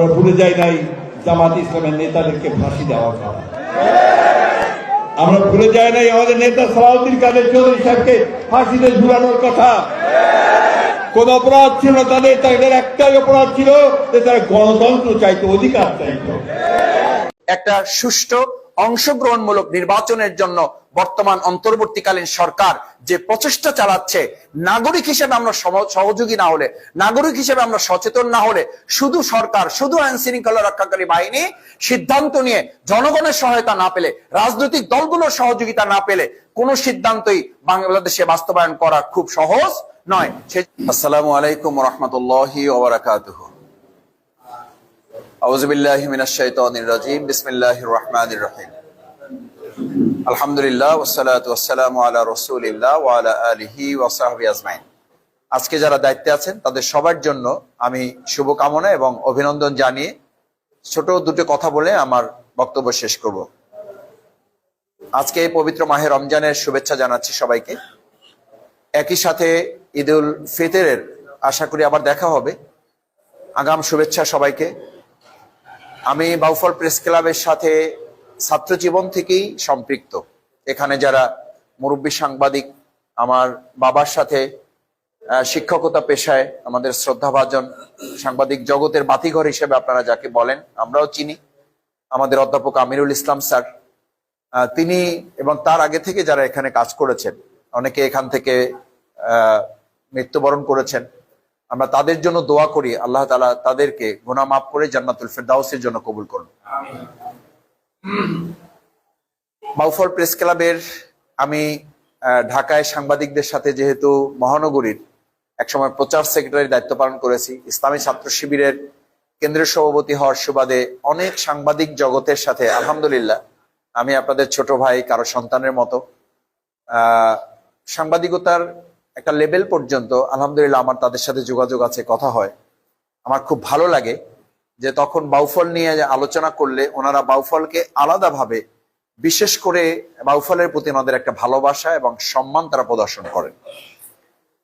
আমরা ভুলে যাই নাই জামাত ইসলামের নেতাদেরকে ফাঁসি দেওয়ার কথা আমরা ভুলে যাই নাই আমাদের নেতা সালাউদ্দিন কাদের চৌধুরী সাহেবকে ফাঁসিতে ঝুলানোর কথা। কোন অপরাধ ছিল না তাদের তাদের একটাই অপরাধ ছিল যে তারা গণতন্ত্র চাইতো অধিকার চাইতো। একটা সুষ্ঠু অংশগ্রহণমূলক নির্বাচনের জন্য বর্তমান অন্তর্বর্তীকালীন সরকার যে প্রচেষ্টা চালাচ্ছে, নাগরিক হিসেবে আমরা সহযোগী না হলে, নাগরিক হিসেবে আমরা সচেতন না হলে, শুধু সরকার, শুধু আইন শৃঙ্খলা রক্ষাকারী বাহিনী সিদ্ধান্ত নিয়ে জনগণের সহায়তা না পেলে, রাজনৈতিক দলগুলোর সহযোগিতা না পেলে কোনো সিদ্ধান্তই বাংলাদেশে বাস্তবায়ন করা খুব সহজ নয়। আসসালামু আলাইকুম রহমতুল্লাহি আলহামদুলিল্লাহ আলিহি আজকে যারা দায়িত্বে আছেন, তাদের সবার জন্য আমি শুভকামনা এবং অভিনন্দন জানিয়ে ছোট দুটো কথা বলে আমার বক্তব্য শেষ করব। আজকে এই পবিত্র মাহে রমজানের শুভেচ্ছা জানাচ্ছি সবাইকে। একই সাথে ঈদুল ফিতরের আশা করি আবার দেখা হবে। আগাম শুভেচ্ছা সবাইকে। আমি বাউফল প্রেস ক্লাবের সাথে ছাত্র জীবন থেকেই সম্পৃক্ত। এখানে যারা মুরব্বী সাংবাদিক, আমার বাবার সাথে শিক্ষকতা পেশায় আমাদের শ্রদ্ধাভাজন সাংবাদিক জগতের বাতিঘর হিসেবে আপনারা যাকে বলেন, আমরাও চিনি। আমাদের অধ্যাপক আমিরুল ইসলাম স্যার তিনি এবং তার আগে থেকে যারা এখানে কাজ করেছেন, অনেকে এখান থেকে মৃত্যুবরণ করেছেন। আমরা তাদের জন্য দোয়া করি আল্লাহ তালা তাদেরকে গুনাহ মাফ করে জান্নাতুল ফেরদাউসের জন্য কবুল করুন। বাউফল প্রেস ক্লাবের আমি ঢাকায় সাংবাদিকদের সাথে যেহেতু মহানগরীর একসময় প্রচার সেক্রেটারি দায়িত্ব পালন করেছি ইসলামী ছাত্র শিবিরের কেন্দ্রীয় সভাপতি হওয়ার সুবাদে অনেক সাংবাদিক জগতের সাথে আলহামদুলিল্লাহ আমি আপনাদের ছোট ভাই কারও সন্তানের মতো আহ, সাংবাদিকতার একটা লেভেল পর্যন্ত, আলহামদুলিল্লাহ আমার তাদের সাথে যোগাযোগ আছে, কথা হয়। আমার খুব ভালো লাগে যে তখন বাউফল নিয়ে আলোচনা করলে ওনারা বাউফলকে আলাদাভাবে, বিশেষ করে বাউফলের প্রতি ওনাদের একটা ভালোবাসা এবং সম্মান তারা প্রদর্শন করেন।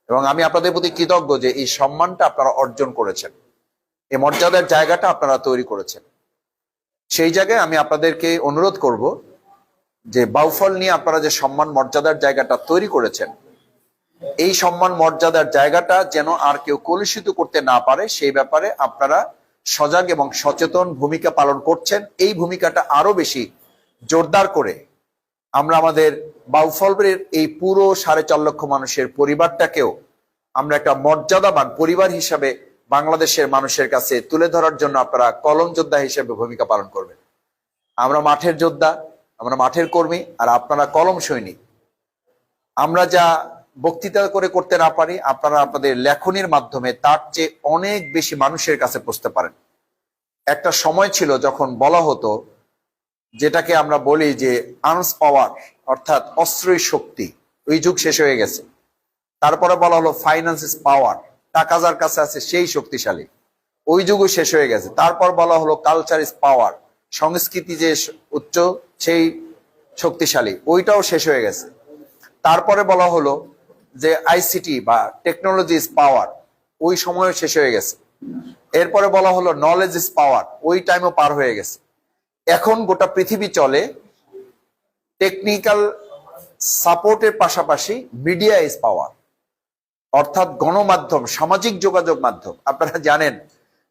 এবং আমি আপনাদের প্রতি কৃতজ্ঞ যে এই সম্মানটা আপনারা অর্জন করেছেন। এই মর্যাদার জায়গাটা আপনারা তৈরি করেছেন। সেই জায়গায় আমি আপনাদেরকে অনুরোধ করব যে বাউফল নিয়ে আপনারা যে সম্মান, মর্যাদার জায়গাটা তৈরি করেছেন এই সম্মান, মর্যাদার জায়গাটা যেন আর কেউ কলুষিত করতে না পারে, সেই ব্যাপারে আপনারা সজাগ এবং সচেতন ভূমিকা পালন করছেন। এই ভূমিকাটা আরও বেশি জোরদার করে আমরা আমাদের বাউফলের এই পুরো সাড়ে চার লক্ষ মানুষের পরিবারটাকেও আমরা একটা মর্যাদাবান পরিবার হিসাবে বাংলাদেশের মানুষের কাছে তুলে ধরার জন্য আপনারা কলম যোদ্ধা হিসেবে ভূমিকা পালন করবেন। আমরা মাঠের যোদ্ধা, আমরা মাঠের কর্মী, আর আপনারা কলম সৈনিক। আমরা যা বক্তৃতা করে করতে না পারি, আপনারা আপনাদের লেখনির মাধ্যমে তার চেয়ে অনেক বেশি মানুষের কাছে পৌঁছতে পারেন। একটা সময় ছিল যখন বলা হতো, যেটাকে আমরা বলি যে আর্মস পাওয়ার, অর্থাৎ অস্ত্রই শক্তি। ওই যুগ শেষ হয়ে গেছে। তারপরে বলা হলো ফাইন্যান্স ইস পাওয়ার, টাকা যার কাছে আছে সেই শক্তিশালী। ওই যুগও শেষ হয়ে গেছে। তারপর বলা হলো কালচার ইস পাওয়ার সংস্কৃতি যে উচ্চ, সেই শক্তিশালী, ওইটাও শেষ হয়ে গেছে। তারপরে বলা হলো যে আইসিটি বা টেকনোলজি ইজ পাওয়ার ওই সময়ও শেষ হয়ে গেছে। এরপরে বলা হলো নলেজ ইজ পাওয়ার ওই টাইমও পার হয়ে গেছে। এখন গোটা পৃথিবী চলে টেকনিক্যাল সাপোর্টের পাশাপাশি মিডিয়া ইজ পাওয়ার অর্থাৎ গণমাধ্যম, সামাজিক যোগাযোগ মাধ্যম। আপনারা জানেন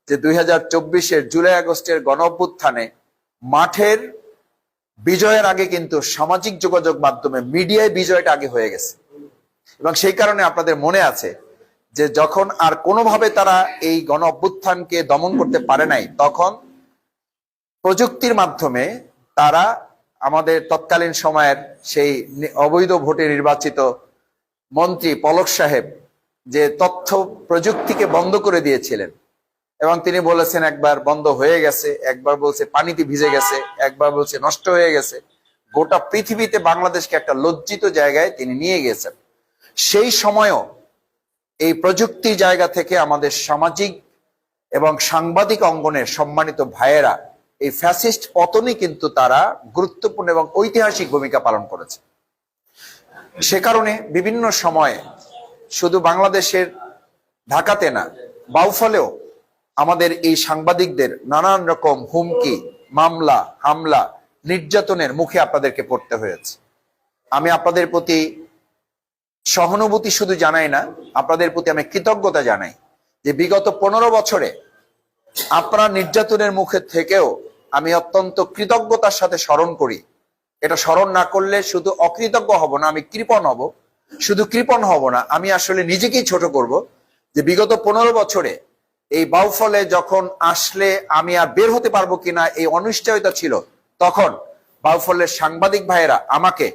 যে দুই হাজার চব্বিশের জুলাই আগস্টের গণ মাঠের বিজয়ের আগে কিন্তু সামাজিক যোগাযোগ মাধ্যমে মিডিয়ায় বিজয়টা আগে হয়ে গেছে। এবং সেই কারণে আপনাদের মনে আছে যে যখন আর কোনোভাবে তারা এই গণ অভ্যুত্থানকে দমন করতে পারে নাই, তখন প্রযুক্তির মাধ্যমে তারা আমাদের তৎকালীন সময়ের সেই অবৈধ ভোটে নির্বাচিত মন্ত্রী পলক সাহেব যে তথ্য প্রযুক্তিকে বন্ধ করে দিয়েছিলেন। এবং তিনি বলেছেন একবার বন্ধ হয়ে গেছে, একবার বলছে পানিতে ভিজে গেছে, একবার বলছে নষ্ট হয়ে গেছে। গোটা পৃথিবীতে বাংলাদেশকে একটা লজ্জিত জায়গায় তিনি নিয়ে গেছেন। সেই সময়ও এই প্রযুক্তি জায়গা থেকে আমাদের সামাজিক এবং সাংবাদিক অঙ্গনের সম্মানিত ভাইয়েরা, এই ফ্যাসিস্ট পতনে কিন্তু তারা গুরুত্বপূর্ণ এবং ঐতিহাসিক ভূমিকা পালন করেছে। সে কারণে বিভিন্ন সময়ে শুধু বাংলাদেশের ঢাকাতে না, বাউফলেও আমাদের এই সাংবাদিকদের নানান রকম হুমকি, মামলা, হামলা, নির্যাতনের মুখে আপনাদেরকে পড়তে হয়েছে। আমি আপনাদের প্রতি সহানুভূতি শুধু জানাই না, আপনাদের প্রতি আমি কৃতজ্ঞতা জানাই যে বিগত পনেরো বছরে আপনার নির্যাতনের মুখে থেকেও আমি অত্যন্ত কৃতজ্ঞতার সাথে স্মরণ করি। এটা স্মরণ না করলে শুধু অকৃতজ্ঞ হব না, আমি কৃপণ হব। শুধু কৃপণ হব না, আমি আসলে নিজেকেই ছোট করব যে বিগত পনেরো বছরে এই বাউফলে যখন আসলে আমি আর বের হতে পারব কিনা, এই অনিশ্চয়তা ছিল, তখন বাউফলের সাংবাদিক ভাইয়েরা আমাকে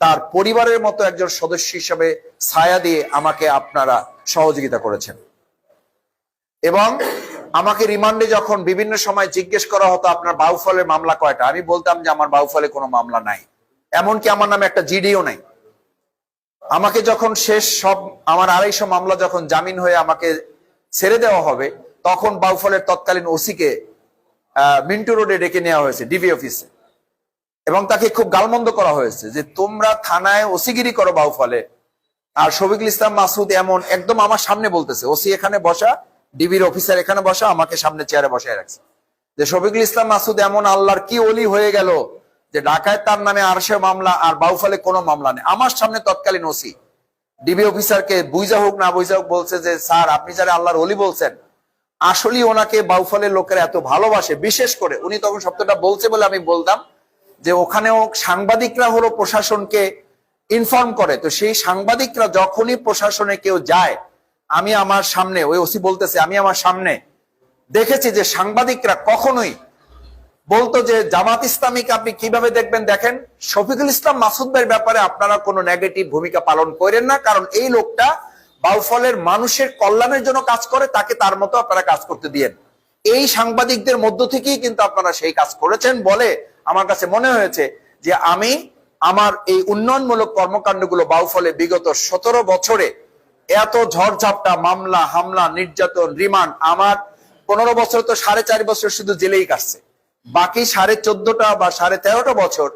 তার পরিবারের মতো একজন সদস্য হিসাবে ছায়া দিয়ে আমাকে আপনারা সহযোগিতা করেছেন। এবং আমাকে রিমান্ডে যখন বিভিন্ন সময় জিজ্ঞেস করা হতো, আপনার বাউফলের মামলা কয়টা? আমি বলতাম যে, আমার বাউফলে কোনো মামলা নাই। এমনকি আমার নামে একটা জিডিও নাই। আমাকে যখন শেষ সব, আমার আড়াইশো মামলা যখন জামিন হয়ে আমাকে ছেড়ে দেওয়া হবে, তখন বাউফলের তৎকালীন ওসিকে মিন্টু রোডে ডেকে নেওয়া হয়েছে, ডিবি অফিসে। এবং তাকে খুব গালমন্দ করা হয়েছে যে তোমরা থানায় ওসিগিরি করো বাউফলে। আর শফিকুল ইসলাম মাসুদ এমন একদম আমার সামনে বলতেছে, ওসি এখানে বসা, ডিবির অফিসার এখানে বসা, আমাকে সামনে চেয়ারে বসায় রাখছে। যে শফিকুল ইসলাম মাসুদ এমন আল্লাহর কি অলি হয়ে গেল যে ঢাকায় তার নামে আরশে মামলা আর বাউফলে কোনো মামলা নেই। আমার সামনে তৎকালীন ওসি, ডিবি অফিসারকে বুঝা হোক না বুঝা হোক বলছে যে, স্যার, আপনি যারা আল্লাহর অলি বলছেন, আসলেই ওনাকে বাউফলের লোকেরা এত ভালোবাসে। বিশেষ করে উনি তখন শব্দটা বলছে বলে আমি বলতাম যে ওখানেও সাংবাদিকরা হলো প্রশাসনকে ইনফর্ম করে। তো সেই সাংবাদিকরা যখনই প্রশাসনে কেউ যায়, আমি আমার সামনে, ওই ওসি বলতেছে, আমি আমার সামনে দেখেছি যে সাংবাদিকরা কখনোই বলতো যে, জামাত ইসলামীকে আপনি কীভাবে দেখবেন? দেখেন, শফিকুল ইসলাম মাসুদের ব্যাপারে আপনারা কোনো নেগেটিভ ভূমিকা পালন করেন না, কারণ এই লোকটা বাউফলের মানুষের কল্যাণের জন্য কাজ করে, তাকে তার মতো আপনারা কাজ করতে দিয়েন। এই সাংবাদিকদের মধ্য থেকেই কিন্তু আপনারা সেই কাজ করেছেন বলে আমার কাছে মনে হয়েছে যে আমি আমার এই উন্নয়নমূলক কর্মকাণ্ডগুলো বাউফলে বিগত সতেরো বছরে এত ঝড়ঝাপটা, মামলা, হামলা, নির্যাতন, রিমান্ড আমার পনেরো বছর তো সাড়ে চার বছর শুধু জেলেই কাটছে। বাকি সাড়ে চোদ্দটা বা সাড়ে তেরোটা বছর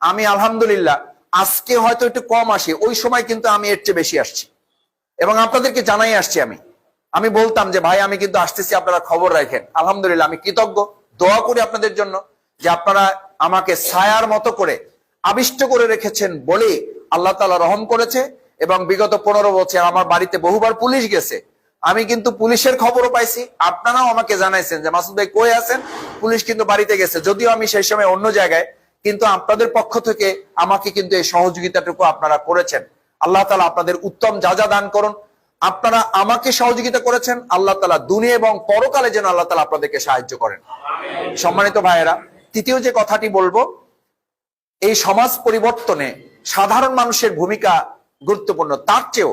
আমি আলহামদুলিল্লাহ আজকে হয়তো একটু কম আসি, ওই সময় কিন্তু আমি এর চেয়ে বেশি আসছি। এবং আপনাদেরকে জানাই আসছি আমি। আমি বলতাম যে, ভাই, আমি কিন্তু আসতেছি, আপনারা খবর রাখেন। আলহামদুলিল্লাহ, আমি কৃতজ্ঞ। দোয়া করি আপনাদের জন্য যে আপনারা আমাকে ছায়ার মতো করে আবিষ্ট করে রেখেছেন বলে আল্লাহ তালা রহম করেছে এবং বিগত পনেরো বছর আমার বাড়িতে বহুবার পুলিশ গেছে। আমি কিন্তু পুলিশের খবরও পাইছি। আপনারাও আমাকে জানাইছেন যে মাসুদ ভাই কই আছেন? পুলিশ কিন্তু বাড়িতে গেছে। যদিও আমি সেই সময় অন্য জায়গায়, কিন্তু আপনাদের পক্ষ থেকে আমাকে কিন্তু এই সহযোগিতাটুকু আপনারা করেছেন। আল্লাহ তালা আপনাদের উত্তম যা যা দান করুন। আপনারা আমাকে সহযোগিতা করেছেন। আল্লাহ তালা দুনিয়া এবং পরকালে যেন আল্লাহ তালা আপনাদেরকে সাহায্য করেন। সম্মানিত ভাইয়েরা তৃতীয় যে কথাটি বলব, এই সমাজ পরিবর্তনে সাধারণ মানুষের ভূমিকা গুরুত্বপূর্ণ। তার চেয়েও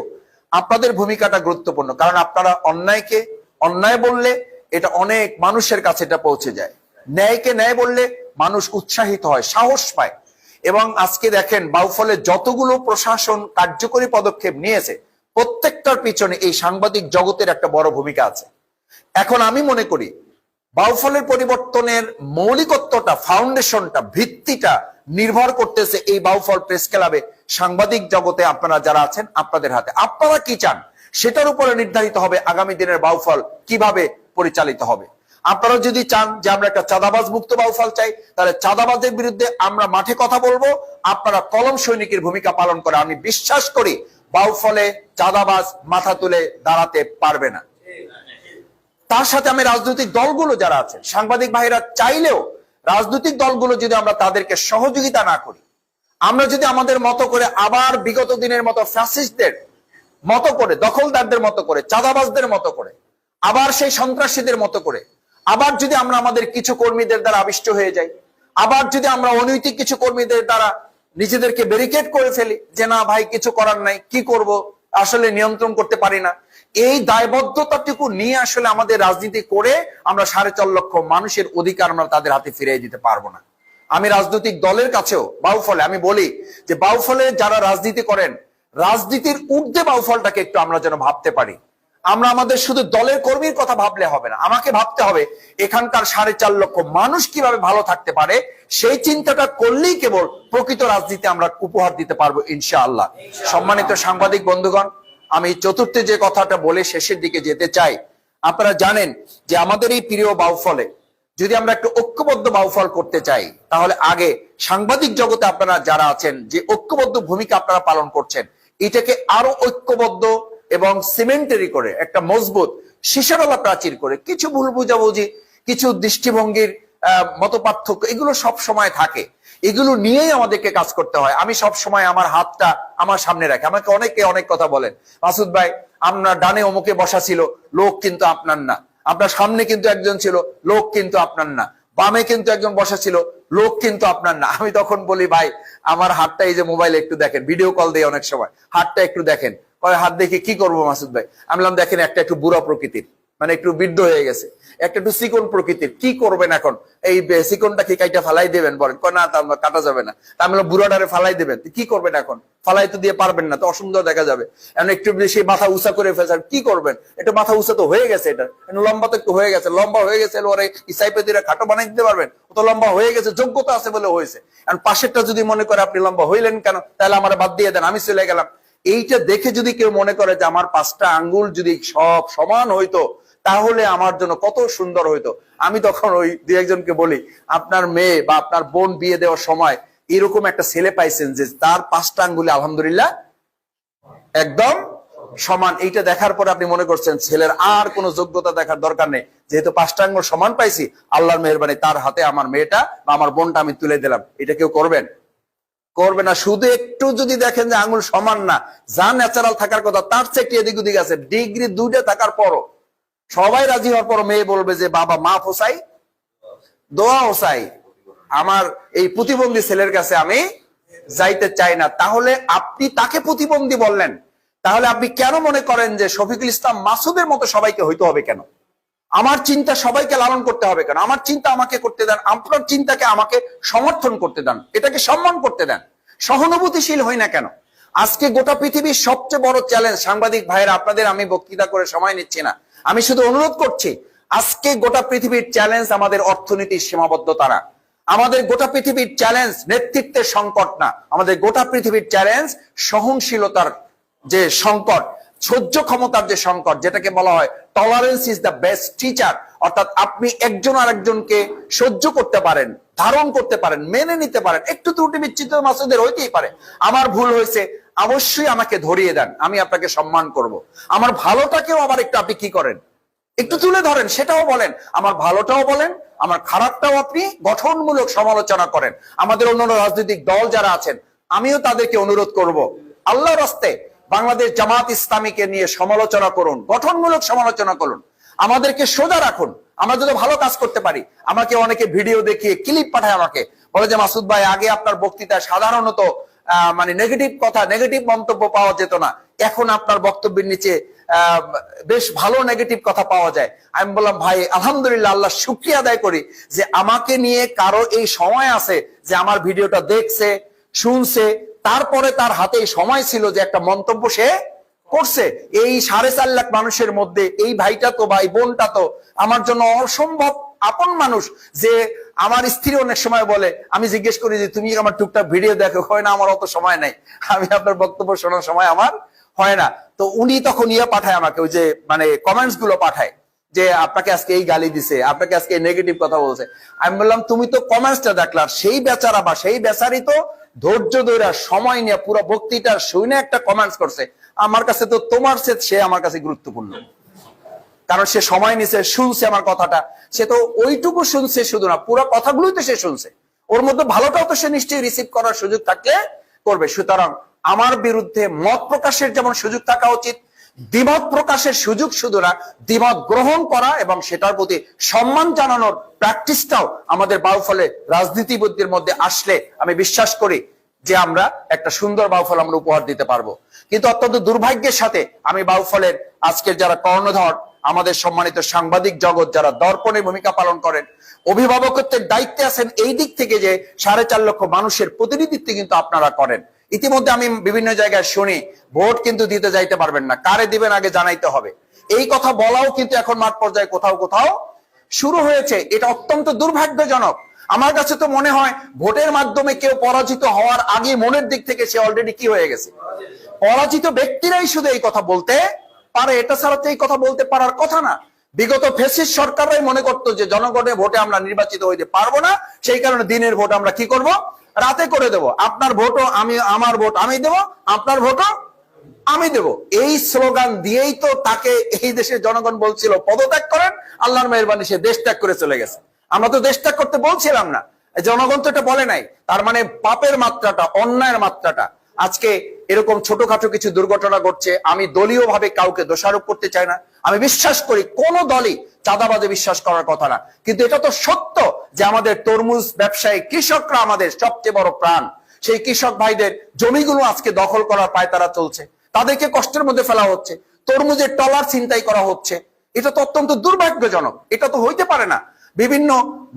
আপনাদের ভূমিকাটা গুরুত্বপূর্ণ। কারণ আপনারা অন্যায়কে, অন্যায় বললে এটা অনেক মানুষের কাছে এটা পৌঁছে যায়। ন্যায়কে ন্যায় বললে মানুষ উৎসাহিত হয়, সাহস পায়। এবং আজকে দেখেন, বাউফলে যতগুলো প্রশাসন কার্যকরী পদক্ষেপ নিয়েছে, প্রত্যেকটার পিছনে এই সাংবাদিক জগতের একটা বড় ভূমিকা আছে। এখন আমি মনে করি বাউফলের পরিবর্তনের মৌলিকত্বটা ফাউন্ডেশনটা ভিত্তিটা নির্ভর করতেছে এই বাউফল প্রেস ক্লাবে সাংবাদিক জগতে আপনারা যারা আছেন, আপনাদের হাতে। আপনারা কি চান? সেটার উপরে নির্ধারিত হবে আগামী দিনের বাউফল কীভাবে পরিচালিত হবে। আপনারা যদি চান যে আমরা একটা চাঁদাবাজ মুক্ত বাউফল চাই, তাহলে চাঁদাবাজের বিরুদ্ধে আমরা মাঠে কথা বলব। আপনারা কলম সৈনিকের ভূমিকা পালন করে, আমি বিশ্বাস করি, বাউফলে চাঁদাবাজ মাথা তুলে দাঁড়াতে পারবে না। তার সাথে আমি রাজনৈতিক দলগুলো যারা আছে সাংবাদিক ভাইরা চাইলেও রাজনৈতিক দলগুলো যদি আমরা তাদেরকে সহযোগিতা না করি, আমরা যদি আমাদের মতো করে আবার বিগত দিনের মতো ফ্যাসিস্টদের মতো করে, দখলদারদের মতো করে, চাঁদাবাজদের মতো করে, আবার সেই সন্ত্রাসীদের মতো করে, আবার যদি আমরা আমাদের কিছু কর্মীদের দ্বারা আবিষ্ট হয়ে যাই, আবার যদি আমরা অনৈতিক কিছু কর্মীদের দ্বারা নিজেদেরকে ব্যারিকেড করে ফেলি, যে না ভাই, কিছু করার নাই, কি করব? আসলে নিয়ন্ত্রণ করতে পারি না। এই দায়বদ্ধতাটুকু নিয়ে আসলে আমাদের রাজনীতি করে আমরা সাড়ে চার লক্ষ মানুষের অধিকার আমরা তাদের হাতে ফিরিয়ে দিতে পারব না। আমি রাজনৈতিক দলের কাছেও বাউফলে আমি বলি যে বাউফলে যারা রাজনীতি করেন, রাজনীতির ঊর্ধ্বে বাউফলটাকে একটু আমরা যেন ভাবতে পারি। আমরা আমাদের শুধু দলের কর্মীর কথা ভাবলে হবে না, আমাকে ভাবতে হবে এখানকার সাড়ে চার লক্ষ মানুষ কীভাবে ভালো থাকতে পারে, সেই চিন্তাটা করলেই কেবল প্রকৃত রাজনীতি আমরা উপহার দিতে পারব ইনশাআল্লাহ। সম্মানিত সাংবাদিক বন্ধুগণ আমি চতুর্থে যে কথাটা বলে শেষের দিকে যেতে চাই, আপনারা জানেন যে আমাদের এই প্রিয় বাউফলে, যদি আমরা একটু ঐক্যবদ্ধ বাউফল করতে চাই, তাহলে আগে সাংবাদিক জগতে আপনারা যারা আছেন, যে ঐক্যবদ্ধ ভূমিকা আপনারা পালন করছেন, এটাকে আরও ঐক্যবদ্ধ এবং সিমেন্টারি করে, একটা মজবুত শিশারলা প্রাচীর করে, কিছু ভুল বুঝাবুঝি, কিছু দৃষ্টিভঙ্গির মত পার্থক্য এগুলো সব সময় থাকে। এগুলো নিয়েই আমাদেরকে কাজ করতে হয়। আমি সব সময় আমার হাতটা আমার সামনে রাখি। আমাকে অনেকে অনেক কথা বলেন। মাসুদ ভাই, আপনার ডানে অমুকে বসা ছিল, লোক কিন্তু আপনার না। আপনার সামনে কিন্তু একজন ছিল, লোক কিন্তু আপনার না। বামে কিন্তু একজন বসা ছিল, লোক কিন্তু আপনার না। আমি তখন বলি, ভাই, আমার হাতটা এই যে মোবাইলে একটু দেখেন। ভিডিও কল দিয়ে অনেক সময়। হাতটা একটু দেখেন। কয়, হাত দেখে কি করব মাসুদ ভাই? আমি দেখেন, একটা একটু বুড়া প্রকৃতির। মানে একটু বৃদ্ধ হয়ে গেছে। একটা একটু চিকন প্রকৃতির। কি করবেন এখন? এই চিকনটা কি কাইটা ফালাই দেবেন? বলেন না, তা কাটা যাবে না। তা আমি বুড়াটারে ফালাই দেবেন। কি করবেন এখন? ফালাই তো দিয়ে পারবেন না, তো অসুন্দর দেখা যাবে। এখন একটু বেশি মাথা উঁচা করে ফেলছেন কি করবেন? একটু মাথা উঁচা তো হয়ে গেছে এটা। লম্বা তো একটু হয়ে গেছে, লম্বা হয়ে গেছে ওরে ইসাইপে দিয়ে খাটো বানাই দিতে পারবেন। তো লম্বা হয়ে গেছে, যোগ্যতা আছে বলে হয়েছে। এখন পাশেরটা যদি মনে করে আপনি লম্বা হইলেন কেন, তাহলে আমার বাদ দিয়ে দেন, আমি চলে গেলাম। এইটা দেখে যদি কেউ মনে করে যে আমার পাঁচটা আঙ্গুল যদি সব সমান হইতো তাহলে আমার জন্য কত সুন্দর হইতো। আমি তখন ওই দু একজনকে বলি, আপনার মেয়ে বা আপনার বোন বিয়ে দেওয়ার সময় এরকম একটা ছেলে পাইছেন যে তার পাঁচটা আঙ্গুলে আলহামদুলিল্লাহ একদম সমান। এইটা দেখার পরে আপনি মনে করছেন ছেলের আর কোনো যোগ্যতা দেখার দরকার নেই। যেহেতু পাঁচটা আঙ্গুল সমান পাইছি, আল্লাহর মেহরবানি তার হাতে আমার মেয়েটা বা আমার বোনটা আমি তুলে দিলাম। এটা কেউ করবেন? করবে না। শুধু একটু যদি দেখেন যে আঙুল সমান না, যা ন্যাচারাল থাকার কথা তার চেয়ে একটু এদিক ওদিক আছে। ডিগ্রি দুইটা থাকার পরও সবাই রাজি হওয়ার পর মেয়ে বলবে যে, বাবা, মা হোসাই দোয়া হোসাই আমার এই প্রতিবন্ধী ছেলের কাছে আমি যাইতে চাই না। তাহলে আপনি তাকে প্রতিবন্ধী বললেন। তাহলে আপনি কেন মনে করেন যে, শফিকুল ইসলাম মাসুদের মতো সবাইকে হইতে হবে কেন? আমার চিন্তা সবাইকে লালন করতে হবে কেন? আমার চিন্তা আমাকে করতে দেন, আপনার চিন্তাকে আমাকে সমর্থন করতে দেন, এটাকে সম্মান করতে দেন। সহানুভূতিশীল হই না কেন? আজকে গোটা পৃথিবীর সবচেয়ে বড় চ্যালেঞ্জ সাংবাদিক ভাইয়েরা, আপনাদের আমি বক্তৃতা করে সময় নিচ্ছি না। আমি শুধু অনুরোধ করছি, আজকে গোটা পৃথিবীর চ্যালেঞ্জ আমাদের অর্থনীতির সীমাবদ্ধতা না। আমাদের গোটা পৃথিবীর চ্যালেঞ্জ নেতৃত্বের সংকট না। আমাদের গোটা পৃথিবীর চ্যালেঞ্জ সহনশীলতার যে সংকট, সহ্য ক্ষমতার যে সংকট, যেটাকে বলা হয় tolerance is the best teacher অর্থাৎ আপনি একজন আরেকজনকে সহ্য করতে পারেন, ধারণ করতে পারেন, মেনে নিতে পারেন। একটু ত্রুটি বিচ্ছিন্ন মাসুদের হইতেই পারে। আমার ভুল হয়েছে অবশ্যই আমাকে ধরিয়ে দেন, আমি আপনাকে সম্মান করব। আমার ভালোটাকেও আবার একটু আপনি কি করেন? একটু তুলে ধরেন, সেটাও বলেন। আমার ভালোটাও বলেন, আমার খারাপটাও আপনি গঠনমূলক সমালোচনা করেন। আমাদের অন্যান্য রাজনৈতিক দল যারা আছেন, আমিও তাদেরকে অনুরোধ করব, আল্লাহর রাস্তে বাংলাদেশ জামাত ইসলামীকে নিয়ে সমালোচনা করুন, গঠনমূলক সমালোচনা করুন। আমাদেরকে সোজা রাখুন, আমরা যদি ভালো কাজ করতে পারি, আমাকে অনেকে ভিডিও দেখিয়ে, ক্লিপ পাঠায় আমাকে। বলে যে, মাসুদ ভাই, আগে আপনার বক্তৃতায় সাধারণত মানে নেগেটিভ কথা নেগেটিভ মন্তব্য পাওয়া যেত না। এখন আপনার বক্তব্যের নিচে বেশ ভালো নেগেটিভ কথা পাওয়া যায়। আমি বললাম, ভাই, আলহামদুলিল্লাহ, আল্লাহ শুক্রিয়া আদায় করি যে আমাকে নিয়ে কারও এই সময় আছে যে আমার ভিডিওটা দেখছে, শুনছে, তারপরে তার হাতে সময় ছিল যে একটা মন্তব্য সে করছে। এই সাড়ে চার লাখ মানুষের মধ্যে, এই ভাইটা তো ভাই বোনটা তো আমার জন্য অসম্ভব আপন মানুষ যে আমার স্ত্রী অনেক সময় বলে, আমি জিজ্ঞেস করি যে, তুমি আমার টুকটাক ভিডিও দেখো? হয় না, আমার অত সময় নাই। আমি আপনার বক্তব্য শোনার সময় আমার হয় না। তো উনি তখন ইয়ে পাঠায় আমাকে, ওই যে মানে কমেন্টসগুলো পাঠায় যে, আপনাকে আজকে এই গালি দিছে, আপনাকে আজকে নেগেটিভ কথা বলছে। আমি বললাম, তুমি তো কমেন্টসটা দেখলা সেই বেচারা বা সেই বেচারই তো ধৈর্য ধরে সময় নিয়ে পুরো বক্তৃতা শুনে একটা কমেন্টস করছে। আমার কাছে তো তোমার সে আমার কাছে গুরুত্বপূর্ণ। কারণ সে সময় নিছে, শুনছে আমার কথাটা। সে তো ওইটুকু শুনছে শুধু না, পুরো কথাগুলোই তো সে শুনছে। ওর মধ্যে ভালোটাও তো সে নিশ্চয়ই রিসিভ করার সুযোগ থাকলে করবে। সুতরাং আমার বিরুদ্ধে মত প্রকাশের যেমন সুযোগ থাকা উচিত, দ্বিমত প্রকাশের সুযোগ শুধু না, দ্বিমত গ্রহণ করা এবং সেটার প্রতি সম্মান জানানোর প্র্যাকটিসটাও আমাদের বাউফলে রাজনীতিবিদদের মধ্যে আসলে আমি বিশ্বাস করি যে আমরা একটা সুন্দর বাউফল আমরা উপহার দিতে পারব। কিন্তু অত্যন্ত দুর্ভাগ্যের সাথে আমি বাউফলের আজকের যারা কর্ণধর আমাদের সম্মানিত সাংবাদিক জগৎ যারা দর্পণের ভূমিকা পালন করেন, অভিভাবকত্বের দায়িত্বে আছেন এই দিক থেকে যে সাড়ে চার লক্ষ মানুষের প্রতিনিধিত্ব কিন্তু আপনারা করেন। ইতিমধ্যে আমি বিভিন্ন জায়গায় শুনি, ভোট কিন্তু দিতে যাইতে পারবেন না, কারে দিবেন আগে জানাইতে হবে। এই কথা বলাও কিন্তু এখন মাঠ পর্যায়ে কোথাও কোথাও শুরু হয়েছে, এটা অত্যন্ত দুর্ভাগ্যজনক। আমার কাছে তো মনে হয় ভোটের মাধ্যমে কেউ পরাজিত হওয়ার আগে মনের দিক থেকে সে অলরেডি কি হয়ে গেছে? পরাজিত ব্যক্তিরাই শুধু এই কথা বলতে পারে, এটা ছাড়া তো এই কথা বলতে পারার কথা না। বিগত ফেসিস সরকাররাই মনে করতো যে জনগণের ভোটে আমরা নির্বাচিত হইতে পারব না, সেই কারণে দিনের ভোট আমরা কি করব? রাতে করে দেব। আপনার ভোটও আমি, আমার ভোট আমি দেব, আপনার ভোটও আমি দেব। এই স্লোগান দিয়েই তো তাকে এই দেশের জনগণ বলছিল, পদত্যাগ করেন, আল্লাহর মেহরবানি সে দেশ ত্যাগ করে চলে গেছে। আমরা তো দেশ ত্যাগ করতে বলছিলাম না। জনগণ তো এটা বলে নাই। তার মানে পাপের মাত্রাটা, অন্যায়ের মাত্রাটা, আজকে এরকম ছোটখাটো কিছু দুর্ঘটনা ঘটছে, আমি দলীয় ভাবে কাউকে দোষারোপ করতে চাই না। আমি বিশ্বাস করি কোন দলই চাঁদাবাজে বিশ্বাস করার কথা না। কিন্তু এটা তো সত্য যে আমাদের তরমুজ ব্যবসায়ী কৃষকরা আমাদের সবচেয়ে বড় প্রাণ। সেই কৃষক ভাইদের জমিগুলো আজকে দখল করার পায় তারা চলছে। তাদেরকে কষ্টের মধ্যে ফেলা হচ্ছে। তরমুজের টলার চিন্তাই করা হচ্ছে। এটা তো অত্যন্ত দুর্ভাগ্যজনক। এটা তো হইতে পারে না। বিভিন্ন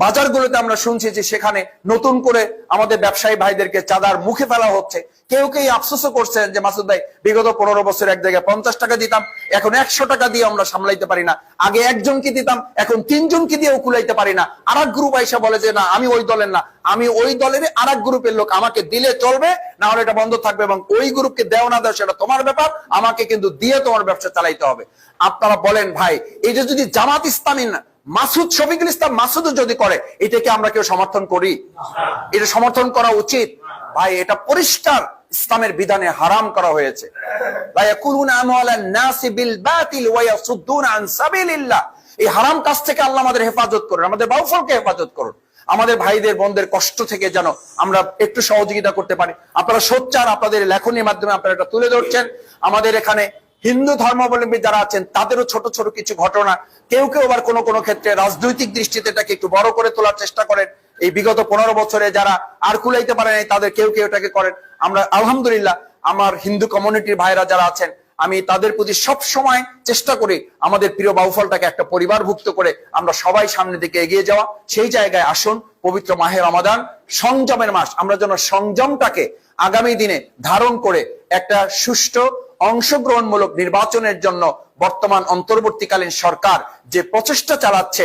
বাজারগুলোতে আমরা শুনছি যে সেখানে নতুন করে আমাদের ব্যবসায়ী ভাইদেরকে চাঁদার মুখে ফেলা হচ্ছে। কেউ কেউ আফসোসও করছেন যে মাসুদ ভাই, বিগত পনেরো বছর এক জায়গায় পঞ্চাশ টাকা দিতাম, এখন একশো টাকা দিয়ে আমরা সামলাইতে পারি না। আগে একজনকে দিতাম, এখন তিনজনকে দিয়েও কুলাইতে পারি না। আর এক গ্রুপ আইসা বলে যে, না, আমি ওই দলের না। আমি ওই দলের আর এক গ্রুপের লোক। আমাকে দিলে চলবে, না হলে এটা বন্ধ থাকবে এবং ওই গ্রুপকে দেও না দেও, সেটা তোমার ব্যাপার। আমাকে কিন্তু দিয়ে তোমার ব্যবসা চালাইতে হবে। আপনারা বলেন, ভাই, এই যে যদি জামাত ইসলামী না মাসুদ, শফিকুল ইসলাম মাসুদ যদি করে, এটাকে আমরা কেউ সমর্থন করি? এটা সমর্থন করা উচিত? ভাই, এটা পরিষ্কার ইসলামের বিধানে হারাম করা হয়েছে। এই হারাম কাজ থেকে আল্লাহ আমাদের হেফাজত করুন, আমাদের বাউফলকে হেফাজত করুন। আমাদের ভাইদের, বোনদের কষ্ট থেকে যেন আমরা একটু সহযোগিতা করতে পারি। আপনারা সোচ্চার, আপনাদের লেখনীর মাধ্যমে আপনারা এটা তুলে ধরছেন। আমাদের এখানে হিন্দু ধর্মাবলম্বী যারা আছেন, তাদেরও ছোট ছোট কিছু ঘটনা। কেউ কেউ আবার কোনো কোনো ক্ষেত্রে রাজনৈতিক দৃষ্টিতে এটাকে একটু বড় করে তোলার চেষ্টা করেন। এই বিগত পনেরো বছরে যারা আর কুলাইতে পারে নাই, তাদের কেউ কেউ এটাকে করেন। আমরা, আলহামদুলিল্লাহ, আমার হিন্দু কমিউনিটির ভাইরা যারা আছেন, আমি তাদের প্রতি সব সময় চেষ্টা করি আমাদের প্রিয় বাউফলটাকে একটা পরিবারভুক্ত করে আমরা সবাই সামনের দিকে এগিয়ে যাওয়া। সেই জায়গায় আসুন, পবিত্র মাহের রমাদান, সংযমের মাস। আমরা যেন সংযমটাকে আগামী দিনে ধারণ করে একটা সুষ্ঠু অংশগ্রহণমূলক নির্বাচনের জন্য বর্তমান অন্তর্বর্তীকালীন সরকার যে প্রচেষ্টা চালাচ্ছে,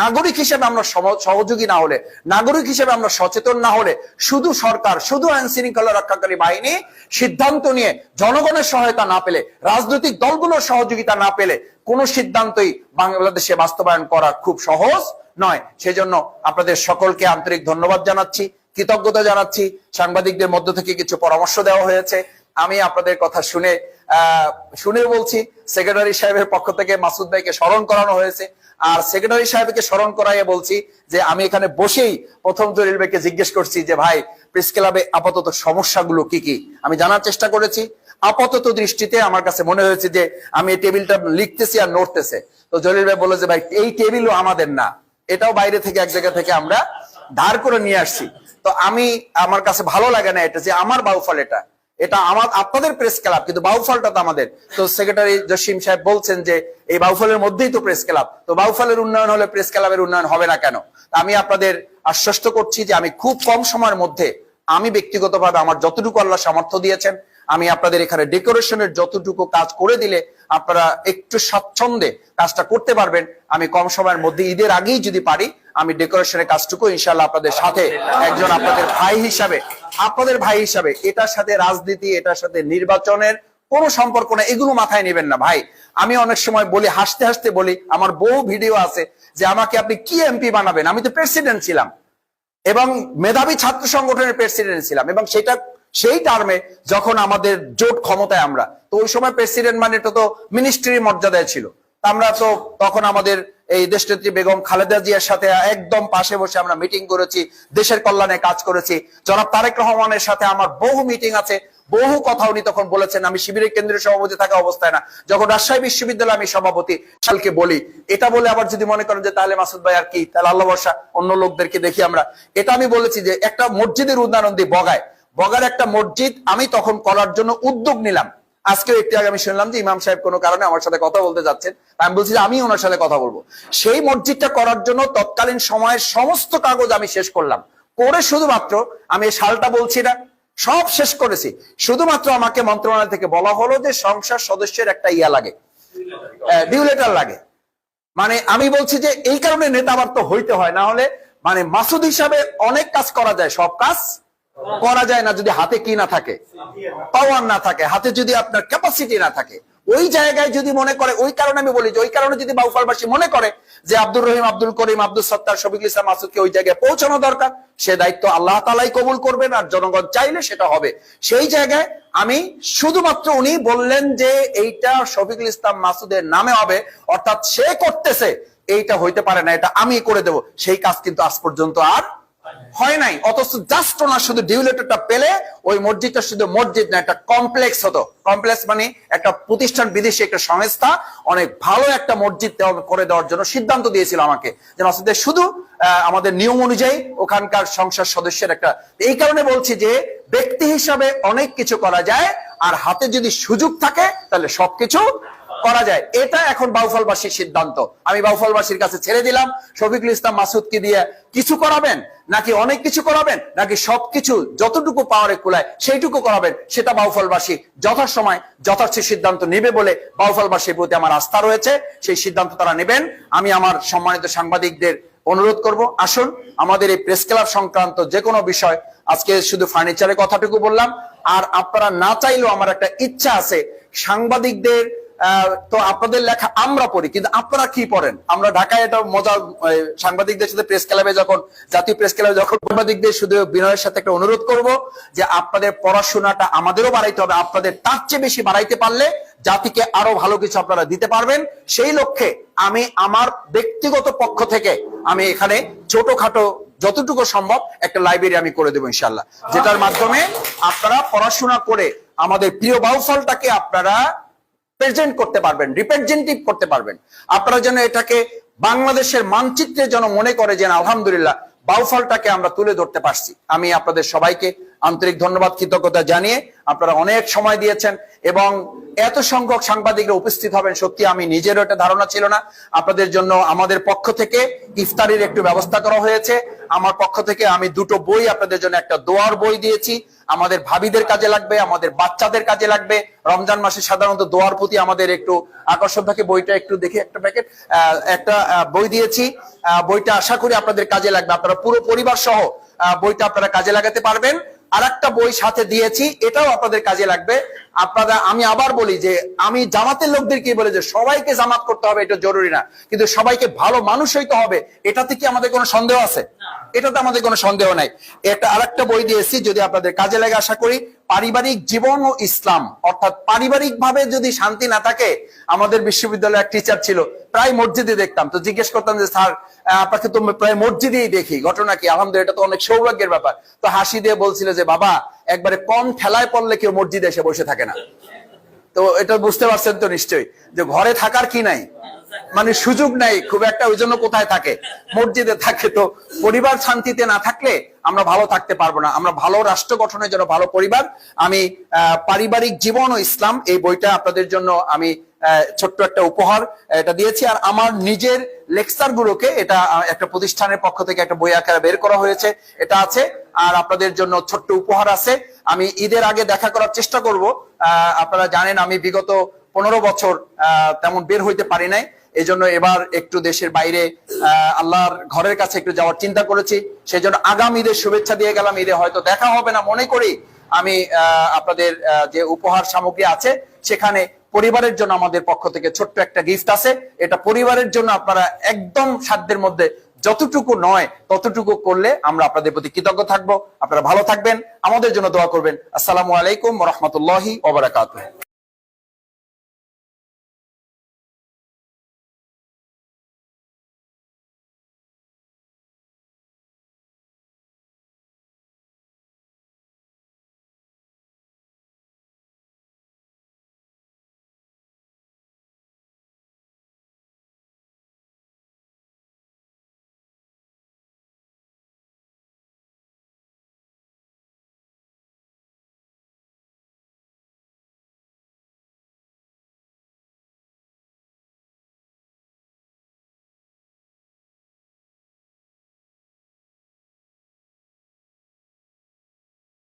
নাগরিক হিসেবে আমরা সহযোগী না হলে, নাগরিক হিসেবে আমরা সচেতন না হলে, শুধু সরকার, শুধু আইন শৃঙ্খলা রক্ষাকারী বাহিনী সিদ্ধান্ত নিয়ে জনগণের সহায়তা না পেলে, রাজনৈতিক দলগুলোর সহযোগিতা না পেলে, কোন সিদ্ধান্তই বাংলাদেশে বাস্তবায়ন করা খুব সহজ নয়। সেজন্য আপনাদের সকলকে আন্তরিক ধন্যবাদ জানাচ্ছি, কৃতজ্ঞতা জানাচ্ছি। সাংবাদিকদের মধ্য থেকে কিছু পরামর্শ দেওয়া হয়েছে। আমি আপনাদের কথা শুনে আহ, শুনে বলছি সেক্রেটারি সাহেবের পক্ষ থেকে মাসুদ ভাইকে স্মরণ করানো হয়েছে। আর সেক্রেটারি সাহেবকে স্মরণ করাইয়ে বলছি যে আমি এখানে বসেই প্রথম জলিল ভাইকে জিজ্ঞেস করছি যে ভাই প্রেস ক্লাবে আপাতত সমস্যাগুলো কি কি? আমি জানার চেষ্টা করেছি। আপাতত দৃষ্টিতে আমার কাছে মনে হয়েছে যে আমি এই টেবিলটা লিখতেছি আর নড়তেছে। তো জলিল ভাই বলে যে ভাই এই টেবিলও আমাদের না। এটাও বাইরে থেকে এক জায়গা থেকে আমরা ধার করে নিয়ে আসছি। তো আমি আমার কাছে ভালো লাগে না এটা যে আমার বাউফল এটা। এটা আমার, আপনাদের প্রেস ক্লাব কিন্তু বাউফলটা তো আমাদের। তো সেক্রেটারি জসিম সাহেব বলছেন যে, এই বাউফলের মধ্যেই তো প্রেস ক্লাব তো বাউফলের উন্নয়ন হলে প্রেস ক্লাবের উন্নয়ন হবে না কেন? আমি আপনাদের আশ্বস্ত করছি যে, আমি খুব কম সময়ের মধ্যে আমি ব্যক্তিগতভাবে আমার যতটুকু আল্লাহ সামর্থ্য দিয়েছেন, আমি আপনাদের এখানে ডেকোরেশনের যতটুকু কাজ করে দিলে আপনারা একটু স্বচ্ছন্দে কাজটা করতে পারবেন। আমি কম সময়ের মধ্যে ঈদের আগেই যদি পারি আমি ডেকোরেশনের কাজটুকু ইনশাল্লাহ আপনাদের সাথে একজন আপনাদের ভাই হিসাবে আপনাদের ভাই হিসাবে এটার সাথে রাজনীতি এটার সাথে নির্বাচনের কোনো সম্পর্ক না এগুলো মাথায় নেবেন না ভাই। আমি অনেক সময় বলি হাসতে হাসতে বলি আমার বহু ভিডিও আছে যে আমাকে আপনি কি এমপি বানাবেন? আমি তো প্রেসিডেন্ট ছিলাম। এবং মেধাবী ছাত্র সংগঠনের প্রেসিডেন্ট ছিলাম এবং সেটা সেই টার্মে যখন আমাদের জোট ক্ষমতায় আমরা, তো ওই সময় প্রেসিডেন্ট মানে এটা তো মিনিস্ট্রির মর্যাদায় ছিল। আমরা তো তখন আমাদের এই দেশনেত্রী বেগম খালেদা জিয়ার সাথে একদম পাশে বসে আমরা মিটিং করেছি, দেশের কল্যাণে কাজ করেছি। জনাব তারেক রহমানের সাথে আমার বহু মিটিং আছে, বহু কথা উনি তখন বলেছেন, আমি শিবিরের কেন্দ্রীয় সভাপতি থাকা অবস্থায় না। যখন রাজশাহী বিশ্ববিদ্যালয়ে আমি সভাপতি সালকে বলি, এটা বলে আবার যদি মনে করেন যে তাহলে মাসুদ ভাই আর কি, তাহলে আল্লাহ বর্ষা অন্য লোকদেরকে দেখি আমরা। এটা আমি বলেছি যে একটা মসজিদের উদাহরণ দিই বগায় বগার একটা মসজিদ আমি তখন করার জন্য উদ্যোগ নিলাম। আজকেও একটু আগে আমি শুনলাম যে ইমাম সাহেব কোনো কারণে আমার সাথে কথা বলতে যাচ্ছেন আমি বলছি যে আমি ওনার সাথে কথা বলব। সেই মসজিদটা করার জন্য তৎকালীন সময়ের সমস্ত কাগজ আমি শেষ করলাম। করে শুধুমাত্র আমি সালটা বলছি না, সব শেষ করেছি। শুধুমাত্র আমাকে মন্ত্রণালয় থেকে বলা হলো যে সংসার সদস্যের একটা ইয়া লাগে ডিউলেটার লাগে। মানে আমি বলছি যে এই কারণে নেতা আবার তো হইতে হয়, না হলে মানে মাসুদ হিসাবে অনেক কাজ করা যায়, সব কাজ করা যায় না যদি হাতে কি না থাকে, পাওয়ার না থাকে, হাতে যদি আপনার ক্যাপাসিটি না থাকে। ওই জায়গায় যদি মনে করে, ওই কারণে আমি বলি যে, ওই কারণে যদি বাউফলবাসী মনে করে যে আব্দুর রহিম, আব্দুল করিম আব্দুল সত্তার শফিকুল ইসলাম মাসুদকে ওই জায়গায় পৌঁছানো দরকার, সে দায়িত্ব আল্লাহ তালাই কবুল করবেন আর জনগণ চাইলে সেটা হবে। সেই জায়গায় আমি শুধুমাত্র উনি বললেন যে, এইটা শফিকুল ইসলাম মাসুদের নামে হবে, অর্থাৎ সে করতেছে, এইটা হইতে পারে না, এটা আমি করে দেব। সেই কাজ কিন্তু আজ পর্যন্ত আর হয় নাই, অথচ জাস্ট ওনার শুধু ডিউলেটরটা পেলে ওই মসজিদটা শুধু মসজিদ না, একটা কমপ্লেক্স হতো। কমপ্লেক্স মানে একটা প্রতিষ্ঠান, বিদেশি একটা সংস্থা, অনেক ভালো একটা মসজিদ করে দেওয়ার জন্য সিদ্ধান্ত দিয়েছিল আমাকে যে মাসুদের শুধু আমাদের নিয়ম অনুযায়ী ওখানকার সংসদ সদস্যের একটা, এই কারণে বলছি যে ব্যক্তি হিসাবে অনেক কিছু করা যায়, আর হাতে যদি সুযোগ থাকে, তাহলে সবকিছু করা যায়। এটা এখন বাউফলবাসীর সিদ্ধান্ত। আমি বাউফলবাসীর কাছে ছেড়ে দিলাম। শফিকুল ইসলাম মাসুদকে দিয়ে কিছু করাবেন? নাকি অনেক কিছু করাবেন? নাকি সবকিছু যতটুকু পাওয়ারে কুলায় সেইটুকু করাবেন? সেটা বাউফলবাসী যথাসময়, যথার্থ সিদ্ধান্ত নেবে বলে বাউফলবাসীর প্রতি আমার আস্থা রয়েছে। সেই সিদ্ধান্ত তারা নেবেন। আমি আমার সম্মানিত সাংবাদিকদের অনুরোধ করব, আসুন, আমাদের এই প্রেস ক্লাব সংক্রান্ত যে কোনো বিষয়, আজকে শুধু ফার্নিচারের কথাটুকু বললাম। আর আপনারা না চাইলেও আমার একটা ইচ্ছা আছে, সাংবাদিকদের তো আপনাদের লেখা আমরা পড়ি, কিন্তু আপনারা কি পড়েন? আমরা ঢাকায় এটা মজা সাংবাদিকদের সাথে প্রেস ক্লাবে যখন, জাতীয় প্রেস ক্লাবে যখন সাংবাদিকদের শুধু বিনয়ের সাথে একটা অনুরোধ করব যে আপনাদের পড়াশোনাটা আমাদেরও বাড়াইতে হবে, আপনাদের তার চেয়ে বেশি বাড়াইতে পারলে জাতিকে আরও ভালো কিছু আপনারা দিতে পারবেন। সেই লক্ষ্যে আমি আমার ব্যক্তিগত পক্ষ থেকে আমি এখানে ছোটখাটো যতটুকু সম্ভব একটা লাইব্রেরি আমি করে দেবো ইনশাল্লাহ যেটার মাধ্যমে আপনারা পড়াশোনা করে আমাদের প্রিয় বাউফলটাকে আপনারা প্রেজেন্ট করতে পারবেন রিপ্রেজেন্টেটিভ করতে পারবেন। আপনারা যেন এটাকে বাংলাদেশের মানচিত্রে যেন মনে করে যে না, আলহামদুলিল্লাহ বাউফলটাকে আমরা তুলে ধরতে পারছি। আমি আপনাদের সবাইকে আন্তরিক ধন্যবাদ কৃতজ্ঞতা জানিয়ে আপনারা অনেক সময় দিয়েছেন এবং এত সংখ্যক সাংবাদিকরা উপস্থিত হবেন সত্যি আমি নিজেরও একটা ধারণা ছিল না। আপনাদের জন্য আমাদের পক্ষ থেকে ইফতারির একটু ব্যবস্থা করা হয়েছে। আমার পক্ষ থেকে আমি দুটো বই আপনাদের জন্য একটা দোয়ার বই দিয়েছি। আমাদের ভাবিদের কাজে লাগবে, আমাদের বাচ্চাদের কাজে লাগবে। রমজান মাসে সাধারণত দোয়ার প্রতি আমাদের একটু আকর্ষণ থাকে। বইটা একটু দেখে একটা প্যাকেট একটা বই দিয়েছি। বইটা আশা করি আপনাদের কাজে লাগবে। আপনারা পুরো পরিবার সহ বইটা আপনারা কাজে লাগাতে পারবেন। আর একটা বই সাথে দিয়েছি এটাও আপনাদের কাজে লাগবে। আপনারা আমি আবার বলি যে আমি জামাতের লোকদেরকে বলে যে সবাইকে জামাত করতে হবে এটা জরুরি না। কিন্তু সবাইকে ভালো মানুষ হইতে হবে এটাতে কি আমাদের কোনো সন্দেহ আছে? এটাতে আমাদের কোনো সন্দেহ নাই। এটা আরেকটা বই দিয়েছি যদি আপনাদের কাজে লাগে আশা করি। পারিবারিক জীবন ও ইসলাম। অর্থাৎ পারিবারিক ভাবে যদি শান্তি না থাকে, আমাদের বিশ্ববিদ্যালয়ে এক টিচার ছিল, প্রায় মসজিদে দেখতাম। তো জিজ্ঞেস করতাম যে, স্যার আপনাকে তো প্রায় মসজিদেই দেখি। ঘটনা কি? আলহামদুলিল্লাহ, এটা তো অনেক সৌভাগ্যের ব্যাপার। তো হাসি দিয়ে বলছিল যে, বাবা, একবারে কম ঠেলায় পড়লে কেউ মসজিদে এসে বসে থাকে না। তো এটা বুঝতে পারছেন তো নিশ্চয়ই। যে ঘরে থাকার কি নাই? মানে সুযোগ নাই খুব একটা, ওই জন্য কোথায় থাকে? মসজিদে থাকে তো। পরিবার শান্তিতে না থাকলে আমরা ভালো থাকতে পারব না। আমরা ভালো রাষ্ট্র গঠনের জন্য ভালো পরিবার। আমি পারিবারিক জীবন ও ইসলাম, এই বইটা আপনাদের জন্য আমি ছোট্ট একটা উপহার এটা দিয়েছি। আর আমার নিজের লেকচার গুলোকে এটা একটা প্রতিষ্ঠানের পক্ষ থেকে একটা বই আকারে বের করা হয়েছে। এটা আছে, আর আপনাদের জন্য ছোট্ট উপহার আছে। আমি ঈদের আগে দেখা করার চেষ্টা করব। আপনারা জানেন আমি বিগত পনেরো বছর তেমন বের হইতে পারি নাই। এই জন্য এবার একটু দেশের বাইরে আল্লাহর ঘরের কাছে একটু যাওয়ার চিন্তা করেছি। সেই জন্য আগাম ঈদের শুভেচ্ছা দিয়ে গেলাম। ঈদে হয়তো দেখা হবে না মনে করি আমি আপনাদের যে উপহার সামগ্রী আছে, সেখানে পরিবারের জন্য আমাদের পক্ষ থেকে ছোট্ট একটা গিফট আছে। এটা পরিবারের জন্য আপনারা একদম সাধ্যের মধ্যে যতটুকু নয় ততটুকু করলে আমরা আপনাদের প্রতি কৃতজ্ঞ থাকব। আপনারা ভালো থাকবেন। আমাদের জন্য দোয়া করবেন। আসসালামু আলাইকুম রহমতুল্লাহি ওবরাকাতুহ